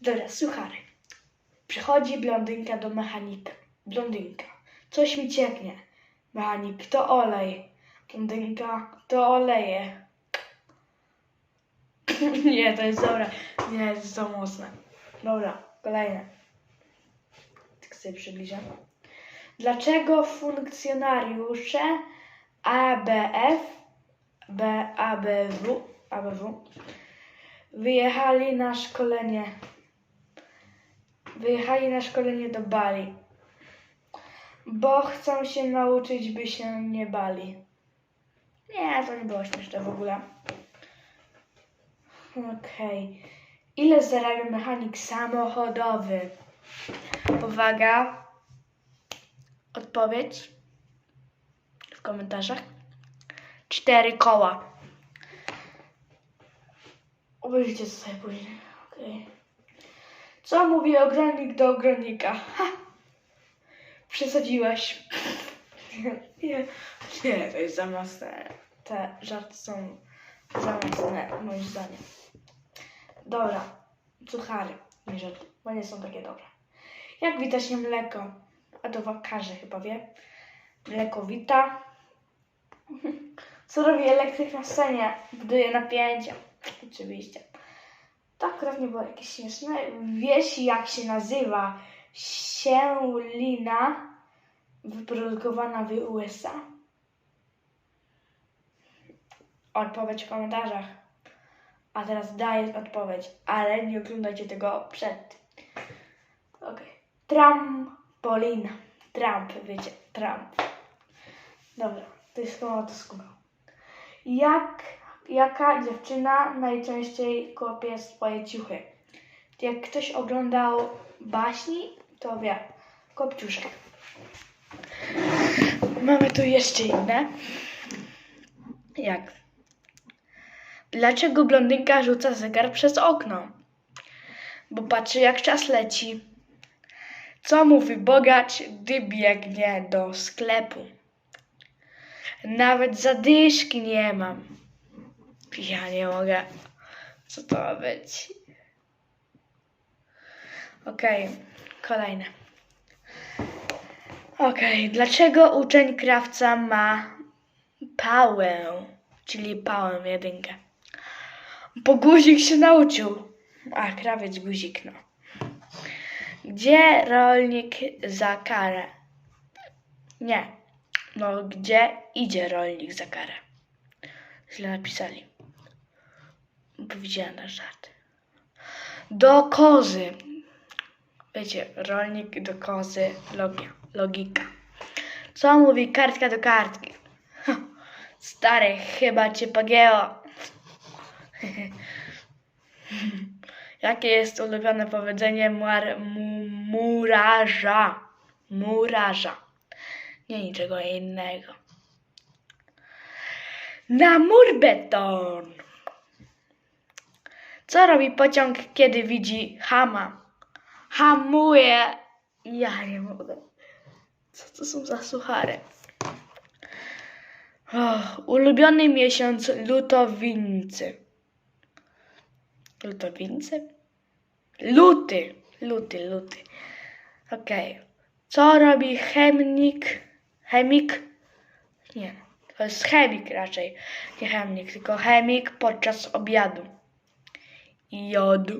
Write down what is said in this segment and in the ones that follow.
Dobra, suchary. Przychodzi blondynka do mechanika. Blondynka. Coś mi cieknie. Mechanik, to olej. Blondynka, to oleje. Nie, to jest dobre. Nie, to jest za mocne. Dobra, kolejne. Tak sobie przybliżam. Dlaczego funkcjonariusze ABF, BABW, ABW wyjechali na szkolenie wyjechali na szkolenie do Bali? Bo chcą się nauczyć, by się nie bali. Nie, to nie było śmieszne w ogóle. Okej. Ile zarabia mechanik samochodowy? Uwaga. Odpowiedź w komentarzach. Cztery koła. Obejrzyjcie sobie później. Okej. Co mówi ogronik do ogronika? Ha! Przesadziłeś. Nie, nie, to jest za mocne. Te żarty są za mocne, moim zdaniem. Dobra, suchary, nie żarty, bo nie są takie dobre. Jak wita się mleko? A to każdy chyba wie. Mleko wita. Co robi elektryk na scenie? Buduje napięcie. Oczywiście. To akurat nie było jakieś śmieszne. Wiesz jak się nazywa sięlina wyprodukowana w USA? Odpowiedź w komentarzach. A teraz daję odpowiedź, ale nie oglądajcie tego przed. Okej. Trampolina. Trump, wiecie, Trump. Dobra, to jest koło to skumał. Jak, jaka dziewczyna najczęściej kopie swoje ciuchy? Jak ktoś oglądał baśni, to wie. Kopciuszek. Mamy tu jeszcze inne. Jak? Dlaczego blondynka rzuca zegar przez okno? Bo patrzy jak czas leci. Co mówi bogacz, gdy biegnie do sklepu? Nawet zadyszki nie mam. Ja nie mogę. Co to ma być? Okej, kolejne. Okej, dlaczego uczeń krawca ma pałę, czyli pałę jedynkę? Bo guzik się nauczył. A, krawiec guzik, no. Gdzie rolnik za karę? Nie. No, gdzie idzie rolnik za karę? Źle napisali. Powiedziałem na żart. Do kozy. Wiecie, rolnik do kozy, logia, logika. Co mówi kartka do kartki? Stary, chyba cię pogięło. Jakie jest ulubione powiedzenie mar, mu? Murarza. Nie niczego innego. Na mur beton. Co robi pociąg, kiedy widzi hama? Hamuje. Ja nie mogę. Co to są za suchary? Oh, ulubiony miesiąc lutowincy. Lutowincy? Luty. Luty, luty. Okej. Co robi chemik? Chemik? Nie. To jest chemik raczej. Nie chemik, tylko chemik podczas obiadu. Jod.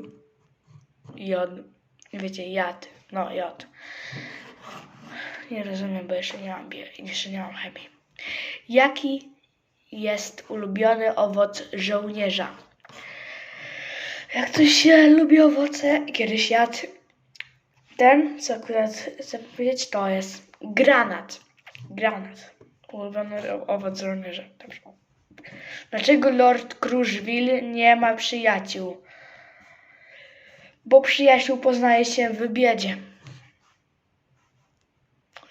Jod. Wiecie, jad. No, jod. Nie rozumiem, bo jeszcze nie mam, jeszcze nie mam chemii. Jaki jest ulubiony owoc żołnierza? Jak ktoś się lubi owoce, kiedyś jadł ten, co akurat chcę powiedzieć, to jest granat. Granat. Ulubiony owoc żołnierza. Dlaczego Lord Kruszwil nie ma przyjaciół? Bo przyjaciół poznaje się w biedzie.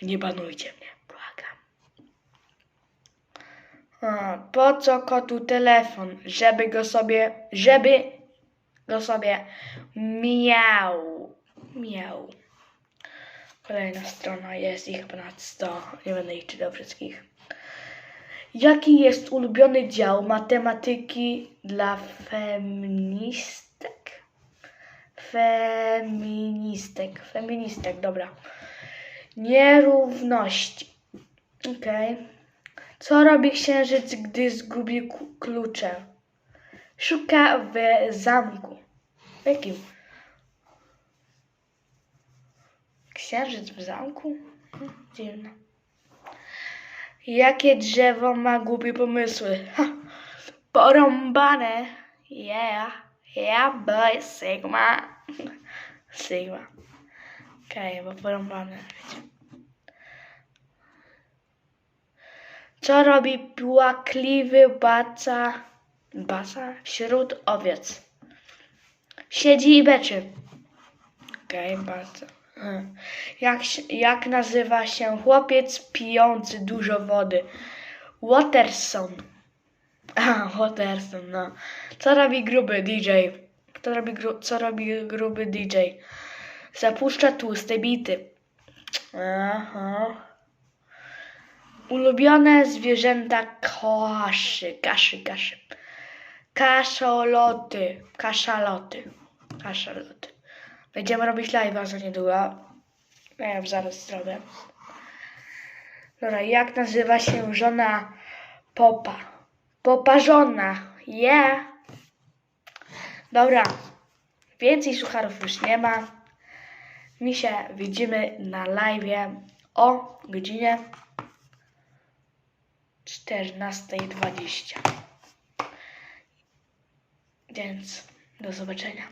Nie banujcie mnie, błagam. A, po co kotu telefon? Żeby go sobie, żeby go sobie miał. Miał. Kolejna strona, jest ich ponad 100. Nie będę ich czytał wszystkich. Jaki jest ulubiony dział matematyki dla feministek? Feministek. Feministek, dobra. Nierówności. Okej. Co robi księżyc, gdy zgubi klucze? Szuka w zamku. Jakim? Księżyc w zamku? Dziwne. Jakie drzewo ma głupie pomysły? Ha, porąbane. Yeah. Yeah, boy. Sigma. Sigma. Okej, bo porąbane. Wiecie. Co robi płakliwy baca, baca wśród owiec? Siedzi i beczy. Okej, bardzo. Hmm. Jak, jak nazywa się chłopiec pijący dużo wody? Waterson. A, Waterson, no. Co robi gruby DJ? Kto robi gru, co robi gruby DJ? Zapuszcza tłuste bity. Aha. Ulubione zwierzęta kaszy, kaszy, kaszy. Kaszoloty, kaszaloty, kaszaloty. Będziemy robić live'a za niedługo. Ja wiem, zaraz zrobię. Dobra, jak nazywa się żona Popa? Poparzona. Yeah. Dobra. Więcej sucharów już nie ma. My się widzimy na live'ie o godzinie 14.20. Więc do zobaczenia.